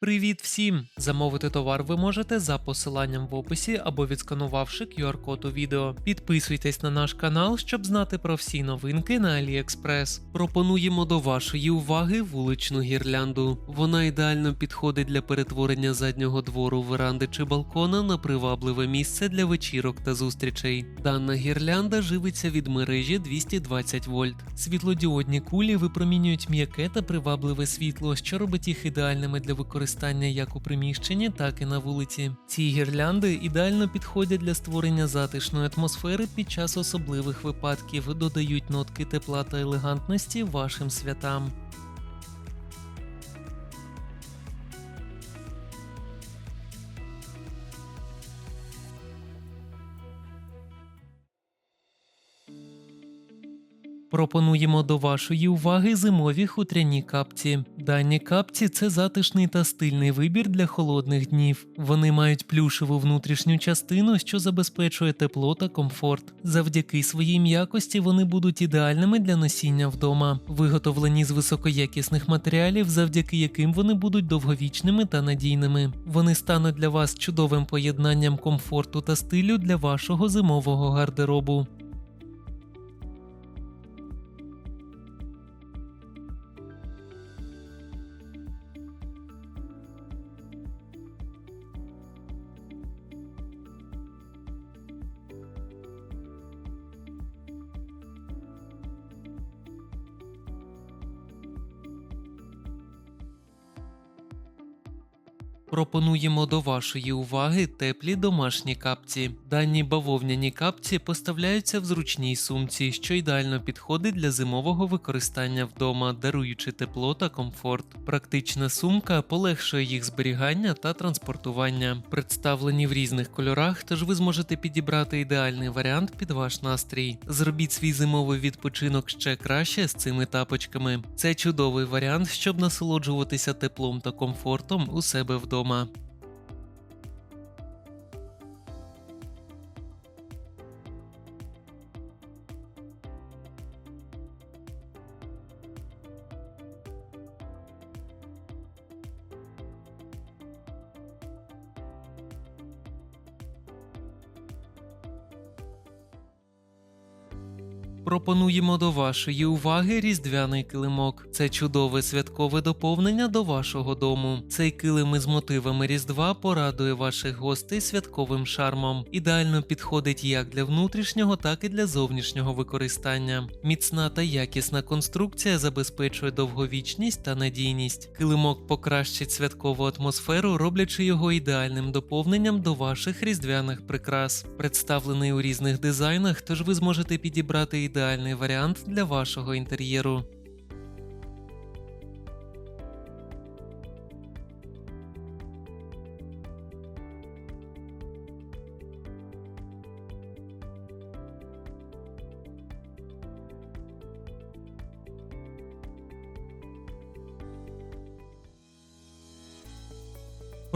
Привіт всім! Замовити товар ви можете за посиланням в описі або відсканувавши QR-код у відео. Підписуйтесь на наш канал, щоб знати про всі новинки на AliExpress. Пропонуємо до вашої уваги вуличну гірлянду. Вона ідеально підходить для перетворення заднього двору, веранди чи балкона на привабливе місце для вечірок та зустрічей. Дана гірлянда живиться від мережі 220 вольт. Світлодіодні кулі випромінюють м'яке та привабливе світло, що робить їх ідеальними для використання як у приміщенні, так і на вулиці. Ці гірлянди ідеально підходять для створення затишної атмосфери під час особливих випадків, додають нотки тепла та елегантності вашим святам. Пропонуємо до вашої уваги зимові хутряні капці. Дані капці це затишний та стильний вибір для холодних днів. Вони мають плюшеву внутрішню частину, що забезпечує тепло та комфорт. Завдяки своїй м'якості вони будуть ідеальними для носіння вдома, виготовлені з високоякісних матеріалів, завдяки яким вони будуть довговічними та надійними. Вони стануть для вас чудовим поєднанням комфорту та стилю для вашого зимового гардеробу. Пропонуємо до вашої уваги теплі домашні капці. Дані бавовняні капці поставляються в зручній сумці, що ідеально підходить для зимового використання вдома, даруючи тепло та комфорт. Практична сумка полегшує їх зберігання та транспортування. Представлені в різних кольорах, тож ви зможете підібрати ідеальний варіант під ваш настрій. Зробіть свій зимовий відпочинок ще краще з цими тапочками. Це чудовий варіант, щоб насолоджуватися теплом та комфортом у себе вдома. дома Пропонуємо до вашої уваги різдвяний килимок. Це чудове святкове доповнення до вашого дому. Цей килим із мотивами Різдва порадує ваших гостей святковим шармом. Ідеально підходить як для внутрішнього, так і для зовнішнього використання. Міцна та якісна конструкція забезпечує довговічність та надійність. Килимок покращить святкову атмосферу, роблячи його ідеальним доповненням до ваших різдвяних прикрас. Представлений у різних дизайнах, тож ви зможете підібрати ідеальний варіант для вашого інтер'єру.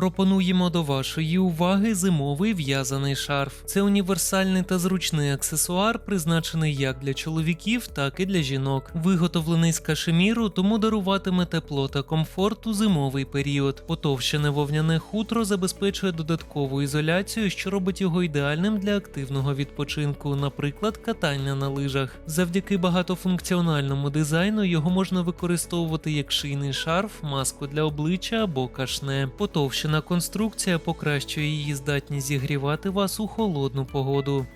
Пропонуємо до вашої уваги зимовий в'язаний шарф. Це універсальний та зручний аксесуар, призначений як для чоловіків, так і для жінок. Виготовлений з кашеміру, тому даруватиме тепло та комфорт у зимовий період. Потовщене вовняне хутро забезпечує додаткову ізоляцію, що робить його ідеальним для активного відпочинку, наприклад, катання на лижах. Завдяки багатофункціональному дизайну його можна використовувати як шийний шарф, маску для обличчя або кашне. Потовщена конструкція покращує її здатність зігрівати вас у холодну погоду.